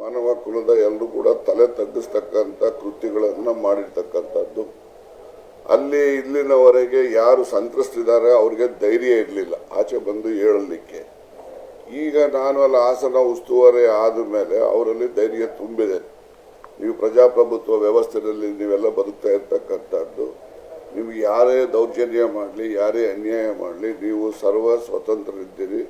ಮಾನವ ಕುಲದ ಎಲ್ಲರೂ ಕೂಡ ತಲೆ ತಗ್ಗಿಸ್ತಕ್ಕಂಥ ಕೃತಿಗಳನ್ನು ಮಾಡಿರ್ತಕ್ಕಂಥದ್ದು. ಅಲ್ಲಿ ಇಲ್ಲಿನವರೆಗೆ ಯಾರು ಸಂತ್ರಸ್ತಿದ್ದಾರೆ ಅವ್ರಿಗೆ ಧೈರ್ಯ ಇರಲಿಲ್ಲ, ಆಚೆ ಬಂದು ಹೇಳಲಿಕ್ಕೆ ಈಗ ನಾನು ಅಲ್ಲಿ ಹಾಸನ ಉಸ್ತುವಾರಿ ಆದ ಮೇಲೆ ಅವರಲ್ಲಿ ಧೈರ್ಯ ತುಂಬಿದೆ. ನೀವು ಪ್ರಜಾಪ್ರಭುತ್ವ ವ್ಯವಸ್ಥೆಯಲ್ಲಿ ನೀವೆಲ್ಲ ಬದುಕ್ತಾ ಇರ್ತಕ್ಕಂಥದ್ದು, ನೀವು ಯಾರೇ ದೌರ್ಜನ್ಯ ಮಾಡಲಿ, ಯಾರೇ ಅನ್ಯಾಯ ಮಾಡಲಿ, ನೀವು ಸರ್ವ ಸ್ವತಂತ್ರರಿದ್ದೀರಿ.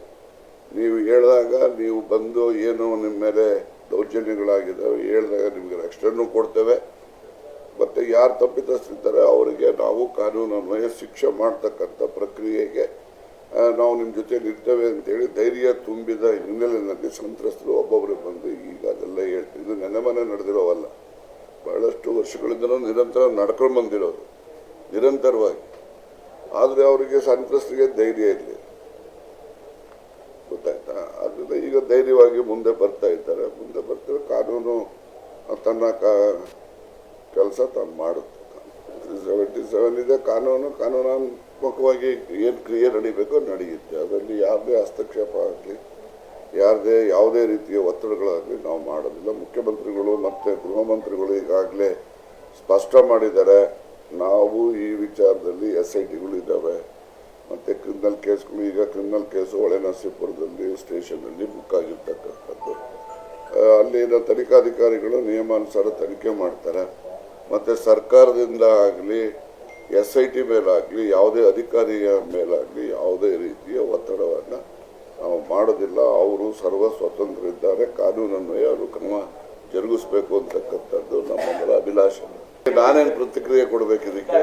ನೀವು ಹೇಳಿದಾಗ ನೀವು ಬಂದು ಏನು ನಿಮ್ಮ ಮೇಲೆ ದೌರ್ಜನ್ಯಗಳಾಗಿದ್ದಾವೆ ಹೇಳಿದಾಗ ನಿಮಗೆ ರಕ್ಷಣೆನೂ ಕೊಡ್ತೇವೆ. ಮತ್ತು ಯಾರು ತಪ್ಪಿತಸ್ಥರಿದ್ದಾರೆ ಅವರಿಗೆ ನಾವು ಕಾನೂನನ್ವಯ ಶಿಕ್ಷೆ ಮಾಡ್ತಕ್ಕಂಥ ಪ್ರಕ್ರಿಯೆಗೆ ನಾವು ನಿಮ್ಮ ಜೊತೆ ಇರ್ತೇವೆ ಅಂತೇಳಿ ಧೈರ್ಯ ತುಂಬಿದ ಹಿನ್ನೆಲೆಯಲ್ಲಿ ಸಂತ್ರಸ್ತರು ಒಬ್ಬೊಬ್ಬರು ಬಂದು ಈಗ ಅದೆಲ್ಲ ಹೇಳ್ತೀವಿ ಇದು ನೆನೆ ಮನೆ ನಡೆದಿರೋವಲ್ಲ. ಬಹಳಷ್ಟು ವರ್ಷಗಳಿಂದ ನಿರಂತರ ನಡ್ಕೊಂಡು ಬಂದಿರೋದು. ನಿರಂತರವಾಗಿ. ಆದರೆ ಅವರಿಗೆ ಸಂತ್ರಸ್ತರಿಗೆ ಧೈರ್ಯ ಇರಲಿ. ಗೊತ್ತಾಯ್ತಾ ಅದರಿಂದ ಈಗ ಧೈರ್ಯವಾಗಿ ಮುಂದೆ ಬರ್ತಾ ಇದ್ದಾರೆ. ಮುಂದೆ ಬರ್ತಾರೆ ಕಾನೂನು ತನ್ನ ಕೆಲಸ ತಾನು ಮಾಡುತ್ತೆ. ಸೆವೆಂಟಿ ಸೆವೆನ್ ಇದೆ ಕಾನೂನು. ಕಾನೂನಾತ್ಮಕವಾಗಿ ಏನು ಕ್ರಿಯೆ ನಡಿಬೇಕೋ ನಡೆಯುತ್ತೆ. ಅದರಲ್ಲಿ ಯಾರದೇ ಹಸ್ತಕ್ಷೇಪ ಆಗಲಿ, ಯಾರದೇ, ಯಾವುದೇ ರೀತಿಯ ಒತ್ತಡಗಳಾಗಲಿ ನಾವು ಮಾಡೋದಿಲ್ಲ. ಮುಖ್ಯಮಂತ್ರಿಗಳು ಮತ್ತು ಗೃಹ ಮಂತ್ರಿಗಳು ಈಗಾಗಲೇ ಸ್ಪಷ್ಟ ಮಾಡಿದ್ದಾರೆ. ನಾವು ಈ ವಿಚಾರದಲ್ಲಿ ಎಸ್ ಐ ಟಿಗಳು ಇದ್ದಾವೆ. ಮತ್ತು ಕ್ರಿಮಿನಲ್ ಕೇಸ್ಗಳು ಈಗ ಕ್ರಿಮಿನಲ್ ಕೇಸು ಹೊಳೆನರಸೀಪುರದಲ್ಲಿ ಸ್ಟೇಷನಲ್ಲಿ ಬುಕ್ ಆಗಿರ್ತಕ್ಕಂಥದ್ದು. ಅಲ್ಲಿನ ತನಿಖಾಧಿಕಾರಿಗಳು ನಿಯಮಾನುಸಾರ ತನಿಖೆ ಮಾಡ್ತಾರೆ. ಮತ್ತು ಸರ್ಕಾರದಿಂದ ಆಗಲಿ ಎಸ್ ಐ ಟಿ ಮೇಲಾಗಲಿ, ಯಾವುದೇ ಅಧಿಕಾರಿಯ ಮೇಲಾಗಲಿ ಯಾವುದೇ ರೀತಿಯ ಒತ್ತಡವನ್ನು ನಾವು ಮಾಡೋದಿಲ್ಲ. ಅವರು ಸರ್ವ ಸ್ವತಂತ್ರ ಇದ್ದಾರೆ ಕಾನೂನನ್ವಯ ಅವರು ಕ್ರಮ ಜರುಗಿಸಬೇಕು ಅಂತಕ್ಕಂಥದ್ದು ನಮ್ಮೆಲ್ಲರ ಅಭಿಲಾಷೆ. ನಾನೇನು ಪ್ರತಿಕ್ರಿಯೆ ಕೊಡಬೇಕು ಇದಕ್ಕೆ?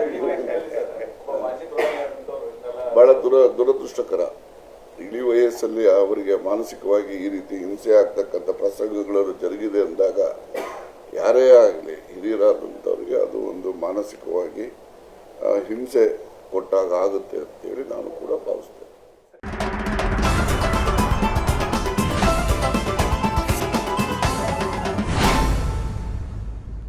ಬಹಳ ದುರ, ದುರದೃಷ್ಟಕರ. ಇಳಿ ವಯಸ್ಸಲ್ಲಿ ಅವರಿಗೆ ಮಾನಸಿಕವಾಗಿ ಈ ರೀತಿ ಹಿಂಸೆ ಆಗ್ತಕ್ಕಂಥ ಪ್ರಸಂಗಗಳು ಜರುಗಿದೆ ಅಂದಾಗ ಯಾರೇ ಆಗಲಿ ಹಿರಿಯರಾದಂಥವ್ರಿಗೆ ಅದು ಒಂದು ಮಾನಸಿಕವಾಗಿ ಹಿಂಸೆ ಕೊಟ್ಟಾಗ ಆಗುತ್ತೆ ಅಂತೇಳಿ ನಾನು ಕೂಡ ಭಾವಿಸ್ತೇನೆ.